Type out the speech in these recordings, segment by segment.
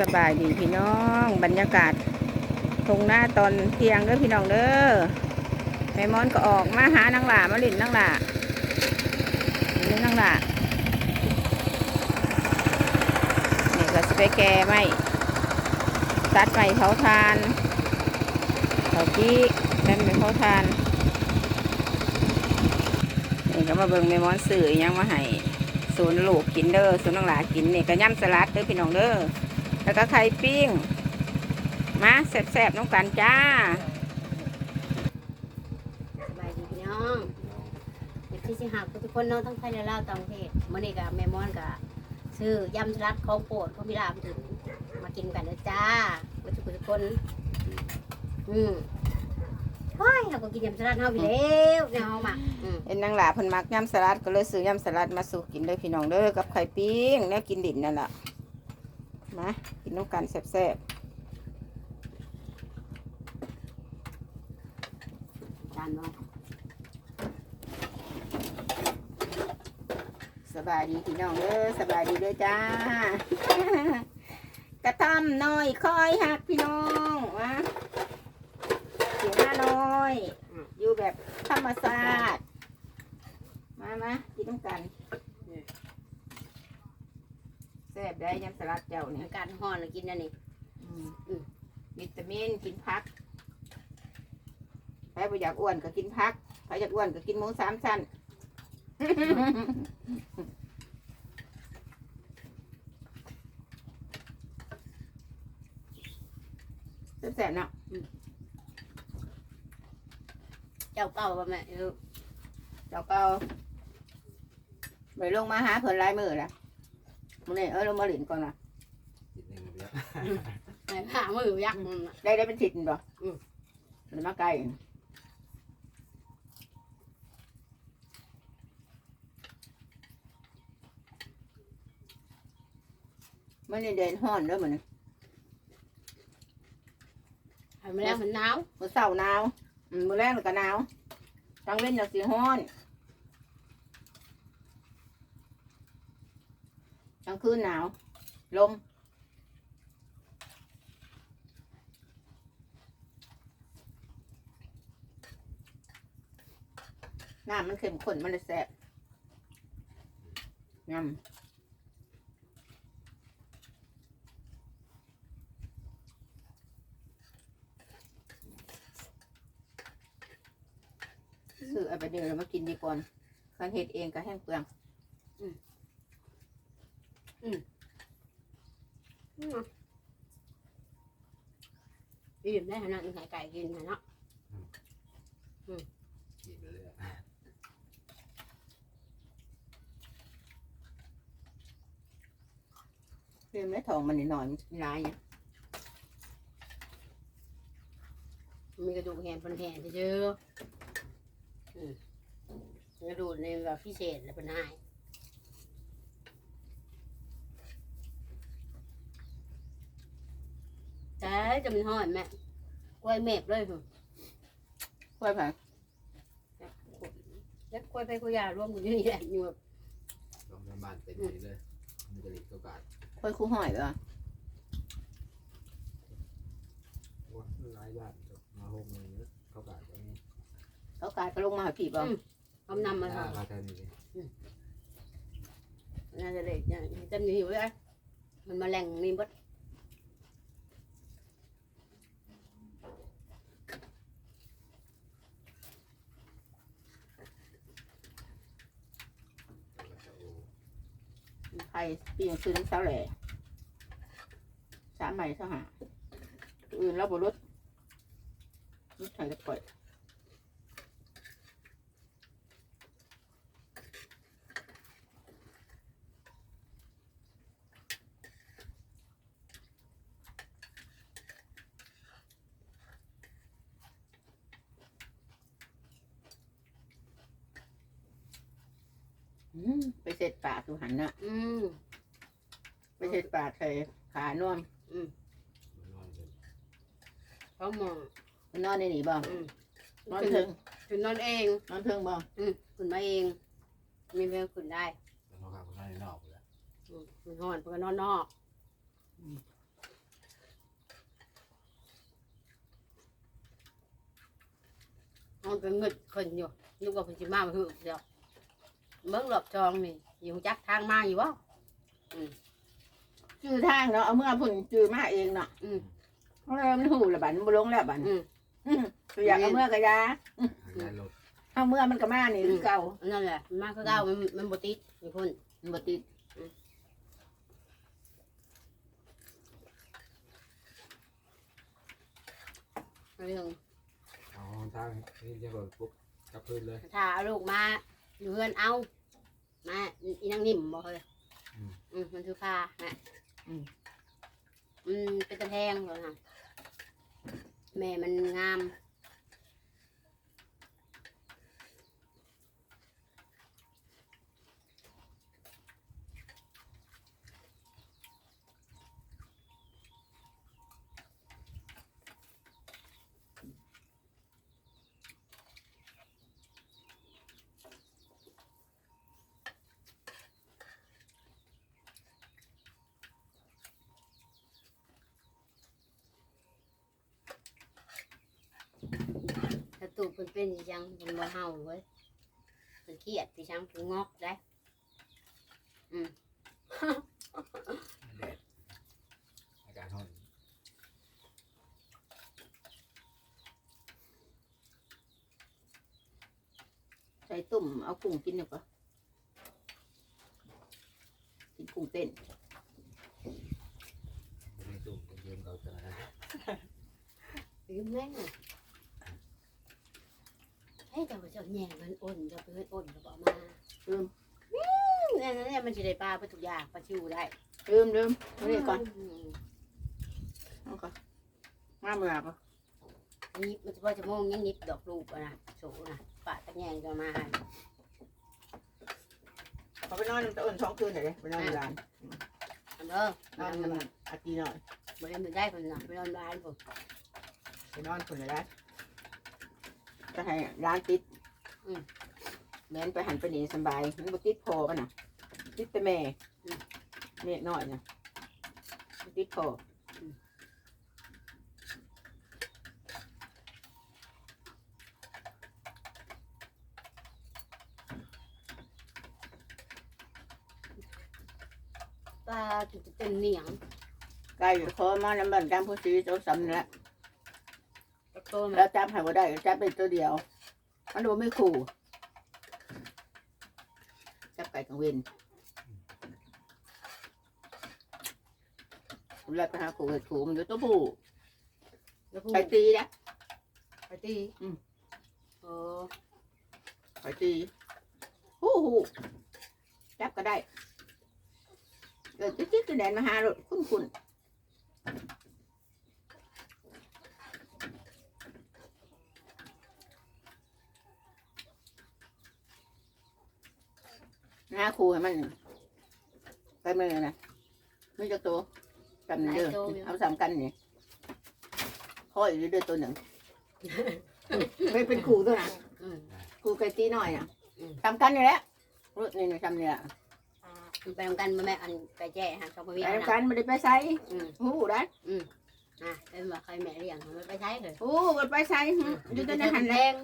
สบายดีพี่น้อง บรรยากาศทงหน้าตอนเที่ยงเด้อพี่น้องเด้อแม่มอนก็ออกมาหานางหล่ามาลินนางหล่าเล่นนางหล่านี่ก็สไปแก่ไม่ตัดไม้เผาทานเผากี้แม่นไม่เผาทานนี่ก็มาเบิ่งแม่มอนสื่อยังมาให้ศูนย์ลูกกินเด้อศูนย์น้องหลากินนี่ก็ย่ำสลัดเด้อพี่น้องเด้อ แล้วก็ไข่ปิ้ง มาแซ่บๆน้องกันจ้าสบายดีพี่น้องเด็กที่สิหักทุกคนเน้องทั้งไทยและลาวต่างประเทศมื้อนี้กับแม่มอนกับซื้อยำสลัดของโปรดของพี่ลามถึงมากินกันนะจ้าวัตถุกทุกคน อืมโอ้ยเราก็กินยำสลัดเฮาไปแล้วเนี่ยเฮามาอืมเอ็นนางหลาเพิ่นมักย่ำสลัดก็เลยซื้อย่ำสลัดมาสู่กินเด้อพี่น้องเด้อกับไข่ปิ้งแนวกินดินนั่นแหละ มากินน้องกันแซ่บจานเนาะๆสบายดีพี่น้องเด้อสบายดีเด้อจ้ากระท่อมน้อยคอยหักพี่น้องมาเสียหน้าน้อย อยู่แบบธรรมชาติมามากินน้ำกัน แซ่บได้ยำสลัดเจ้าเนี่ยอากาศร้อนแล้วกินอันนี้อืมวิตามินกินพักใครบ่อยากอ้วนก็กินพักใครอยากอ้วนก็กินหมูสามชั้นแซ่บๆเนาะเจ้าเก่าบ่แม่เออเจ้าเก่าไปลงมาหาเพิ่นหลายมือแล้ว มื้อนี้เออลงมาหลินก่อนว่ะกินเองเลยแม่ข้ามือยักษ์มันน่ะได้ได้เป็นทิศบ่อืมมันมาไกลมันนี่เดินห้อนเด้อมื้อนี้ให้มันแล้วมันหนาวมื้อเช้าหนาวอืมมื้อแรงก็หนาวกลางเว้นน่ะสิร้อนกลางคืนหนาว ลม น้ำมันเข้มข้นมันเลยแซ่บยำซื้อเอาไปเดี๋ยวเรามากินดีก่อนคันเฮ็ดเองก็แห้งเปลืองอิ่ม อิ่มได้ขนาดนี้ไก่กินนะเนาะกินเลยเรียมได้ทองมันนิดหน่อยมันร้ายเนี่ยมีกระดูกแหนเป็นแหนเยอะๆอืมกระดูกในแบบพิเศษแล้วเป็นให้ แต่จะมันห่อยแม่กล้วยเมบเลยเหรอค่อยไปแล้วกล้วยไปกล้วยยาร่วมกันอยู่นี่แหละอยู่แบบต้องทำบ้านเต็มที่เลยมันจะหลีกโอกาสค่อยคู่ห้อยเหรอว่าหลายบ้านมาหกโมงนี้เขากาดตรงนี้เขากายก็ลงมาหาผีบ่คำนำมาถ้าทำมาแทนนี้น่าจะเลยจะจะมีอยู่เลยมันมาแหล่งนี่บด ไทยปีงซื้อน้ำเสาแหล่สามใบเท่าหาอื่นเราบรุษรุษไทยจะปล่อย ไปเสร็จปากตูหันน่ะ อืมไปเสร็จปากใส่ขาน่วมอนเขามองมันนอนในนี่บ่นอนเทิงคุณนอนเอง นอนเทิงบ่อืมนมาเอง มีเวลขึ้นได้แล้วมันก็คนนอนนอกเลยอืมนอนเพราะว่านอนนอกนอนก็เงึดขึ้นอยู่นึกว่าเพิ่นสิมาเพิ่นเดียว เบิ่งรอบจองนี่อยู่จักทางมาอยู่บ่จื้อทางเนาะเอาเมื่อพุ่นจื้อมาเองเนาะอืมเพราะว่ามันหูละบัดมันบ่ลงแล้วบัดอืมอืมตัวอยากเอาเมื่อก็ยาหายรถเอาเมื่อมันก็มานี่คือเก่านั่นแหละมันมาคือเก่ามันมันบ่ติดมีพุ่นมันบ่ติดเรื่องเอาทางนี่จะรถปุ๊บกลับพื้นเลยถ้าเอาลูกมาอยู่เฮือนเอา มาอีนางนิ่มบ่เฮ้ยอืม อืมมันคือพาน่ะอืม อืมเป็นตะแพงเลยค่ะแม่มันงาม ถ้าตูบเพิ่นเป็นสิจังเพิ่นบ่เฮาเว้ยเพิ่นเครียดสิจังเพิ่นงอกได้แดดอากาศร้อนใส่ตุ่มเอากุ้งกินดีกว่ากินกุ้งเต้นในตู้เย็นเขาจะนะ ยืมแม่งเลย เฮ้ยแต่ว่าเจ้าแย่งเงินอ่อนเจ้าเป็นเงินอ่อนก็บอกมาลืมเนี่ยนั่นเนี่ยมันจะได้ปลาไปทุกอย่างปลาชิวได้ลืมลืมเอานี่ก่อนมเอาก่อนมาเมื่อปะนี่มันจะพอจะโมงยังนิบดอกลูกอะนะโฉนะปะตะแยงจะมาให้เอาไปนอนน้ำตะอ้นสองคืนเลยไปนอนในร้านอันเด้อนนออนนน้มันำอาทีหน่อยบริเวณได้คนน่ะไปนอนบ้านผมไปนอนคนละร้าน จะให้ร้านติดแม่นไปหันไปนี่สบายมันบ่ติดพอมันน่ะติดแต่แม่แม่น้อยน่ะบ่ติดพอปลาจุดเต็มเหนียง ไก่พอมาน้ำบันจำผู้ซื้อตัวซ้ำแล้วตะ โตมาแล้วจำให้บ่ได้จับเป็นตัวเดียว มันดูไม่ขู่จับไก่กังเวนแล้วไปหาขู่เห็ดขู่มันอยู่ตัวผู้แล้วพูดไก่ตีนะไปตีอืมโอ้ไก่ตีฮู้ฮู้จับก็ได้เกิดจิ๊กๆกระแดนมาหารถคุ้นคุ้ หาขู่ให้มันไปมือนะไม่จะตัวจำเด้อเอาสามกันนี่ค่อยอยู่เด้อตัวหนึ่งไม่เป็นขู่ตัวน่ะอืมขู่ไก่ตีหน่อยน่ะอืมทำกันนี่แหละรถนี่นะทำเนี่ยมันไปทำกันมาแม่อันไปแจ้ฮะชาวพไปเวียทำนะกันไม่ได้ไปใส่อืมหูได้อะเป็นว่าใครแม่เลี้ยงมันไปใช้เลยหูมันไปใส่หึอยู่ตัวในหันแดแหละง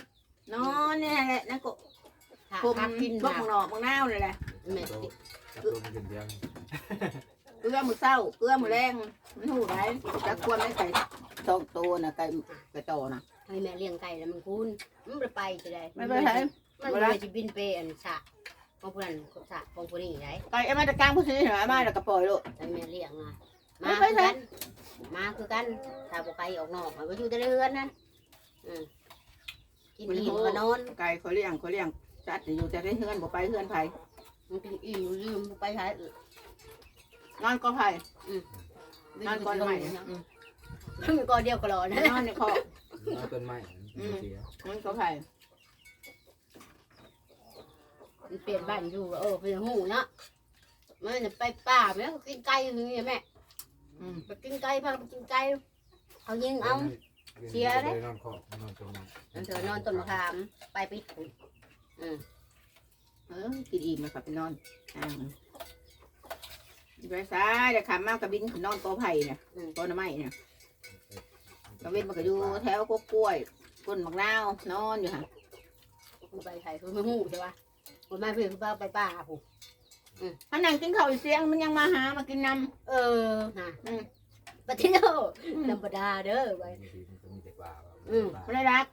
นอนเนี่ยแหละนะก ถ้าผมถ้ากินพวกมาของหนอกของนาวเลยแหละแม่โตติจับตัวมันเป็นเพียงเกลือมือเศร้าเกลือมือแรงมันหูได้จะควรไม่ใส่สองตัวนะไก่ไก่โตนะให้แม่เลี้ยงไก่แล้วมันคุ้นมันไปไปจะได้ไม่ไปใส่มันเลยจะบินไปอันสะของผู้นั้นสะของผู้นี้ไงไก่เอามาตะกลางผู้ซื้อเหรอมาแล้วก็ปล่อยลูกให้แม่เลี้ยงอะไม่มาไปคือใส่กันมาคือกันถ้าบ่ไก่ออกนอกมันก็อยู่แต่ในเรือนนั่นอืมกินอิ่มก็นอนไก่เขาเลี้ยงเขาเลี้ยง จัดอยู่แต่ได้เฮือนบ่ไปเฮือนไผมันกินอิ่มลืมบ่ไปหาอื่นนอนก็ไผนอนก่อนใหม่เนาะอืมมันก็เดียวก็รอนะนอนในคอกเอาต้นไม้มันเสียนอนก็ไผมันเปลี่ยนบ้านอยู่เออเป็นหูเนาะมันจะไปป่าแม่กินไก่อย่างนี้แม่อืมไปกินไก่พาไปกินไก่เอายิงเอาเชียร์เด้นอนขอบนอนตรงนั้นมันเถอะนอนต้นมะขามไปปิด อืมเออกินอิ่มแล้วก็ไปนอนอ่าไปซ้ายเดี๋ยวขามากกระบินขึ้นนอนกอไผ่เนี่ยอืมกอหน้ำไม้เนี่ยกระเว้นมันก็อยู่แถวกกล้วยก้นบักนาวนอนอยู่ฮะคุณไปไทยคุณไม่หูใช่ปะคุณไม่เพื่อนคุณป้าไปป่าผมมันนั่งกินข้าวอีเสียงมันยังมาหามากินน้เออฮะำอืมปะทิโนอืมธรรมดาเด้อไปบางทีมันก็มีแต่ปลาว่าอืมปลาไม่ได้รัก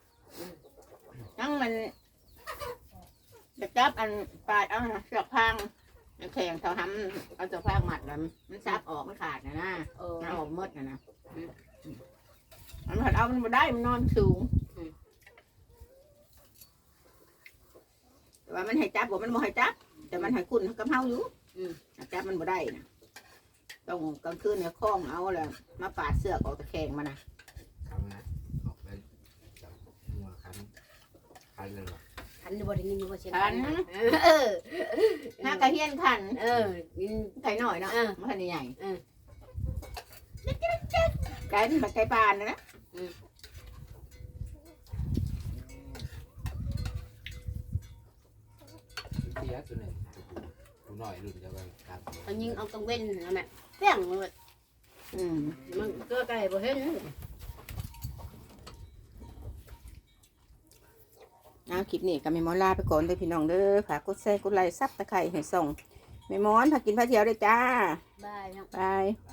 ทั้งมัน จะจับอันปาดเอาเสือกพังแข่งเท่าทำเอาเสือกพังหมัดแล้วมันซับออกมันขาดนะนะเออมันออกหมดนะนะมันผัดเอามันมาได้มันนอนสูงแต่ว่ามันให้จับบอกมันบ่ให้จับ แต่มันให้คุณกับเฮาอยู่จับมันบ่ได้นะต้องกลางคืนเนี่ยคล้องเอาแหละมาปาดเสือกออกตะแคงมันนะคำนะออกไปจับหัวคันคันเลยหรอ ขันบไดิยินว่าเช่นขันเออห้ากระเฮียนขันเออกินไก่หน่อยเนาะเออมันขนาดใหญ่เออไก่มันแบบไก่ปานนะนะเสียตัวหนึ่งตัวหน่อยรุ่นจะไปตามเขายิงเอากังเว้นนะแม่เปี้ยงเลยอืมมันก็ไก่บ่เห็น เอาคลิปนี้กับแม่มอนลาไปก่อนเด้อพี่น้องเด้อฝากกดแชร์กดไลค์ซับตะไคร้ให้ส่งแม่มอนพากินพาเที่ยวเด้อจ้าบายเนาะบายไป